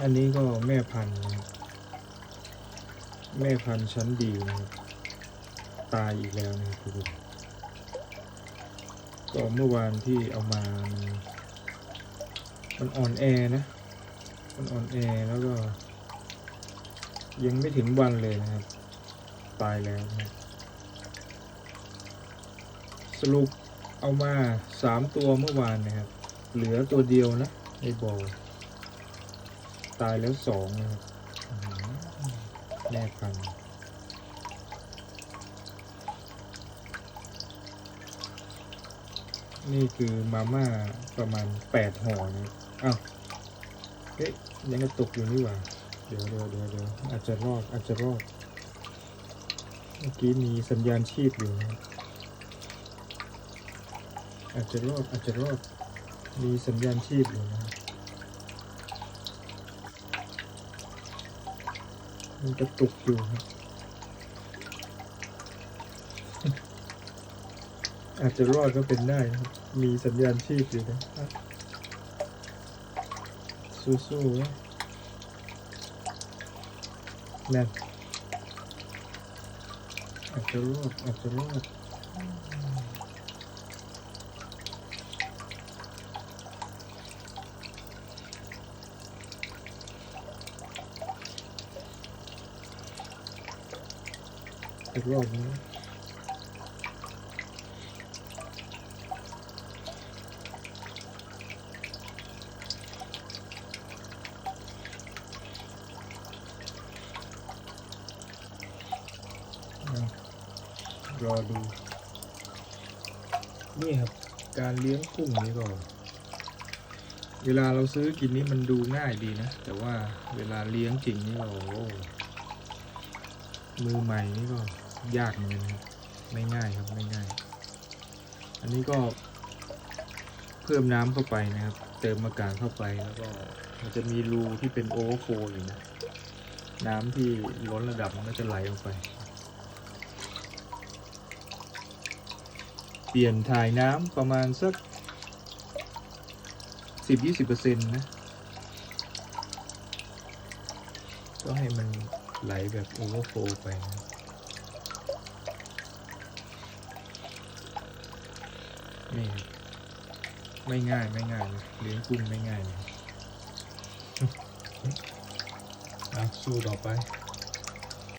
อันนี้ก็แม่พันธุ์แม่พันธุ์ชั้นดีนะครับตายอีกแล้วนะครับทุกคนก็เมื่อวานที่เอามามันมันอ่อนแอนะ มันอ่อนแอแล้วก็ ยังไม่ถึงวันเลยนะครับ ตายแล้วนะสรุปเอามาสามตัวเมื่อวานนะครับ เหลือตัวเดียวนะในบ่อ ตายแล้วสองนะครับแม่พันธุ์นี่คือมาม่าประมาณแปดห่อนะอ้าวเฮ้ยยังกระตกอยู่นี่หว่า เดี๋ยวเดี๋ยวเดี๋ยวเดี๋ยวอาจจะรอดอาจจะรอด เมื่อกี้มีสัญญาณชีพอยู่นะอาจจะรอดอาจจะรอด มีสัญญาณชีพอยู่นะครับ มันกระตุกอยู่ครับอาจจะรอดก็เป็นได้นะครับ มีสัญญาณชีพอยู่นะครับสู้ๆนะนั่นอาจจะรอดอาจจะรอด อีกรอบนึงรอดู นี่ครับ การเลี้ยงกุ้งนี่ก็ เวลาเราซื้อกินนี่มันดูง่ายดีนะ แต่ว่าเวลาเลี้ยงจริงนี่เรามือใหม่นี่ก็ ยากเหมือนกันครับไม่ง่ายครับไม่ง่าย อันนี้ก็เพิ่มน้ำเข้าไปนะครับ เติมอากาศเข้าไปแล้วก็มันจะมีรูที่เป็นโอเวอร์โฟลอยู่นะน้ำที่ล้นระดับมันก็จะไหลออกไป เปลี่ยนถ่ายน้ำประมาณสักสิบยี่สิบเปอร์เซ็นต์นะ ก็ให้มันไหลแบบโอเวอร์โฟลไปนะ นี่ครับไม่ง่ายไม่ง่ายนะเลี้ยงกุ้งไม่ง่ายเลยอะสู้ต่อไป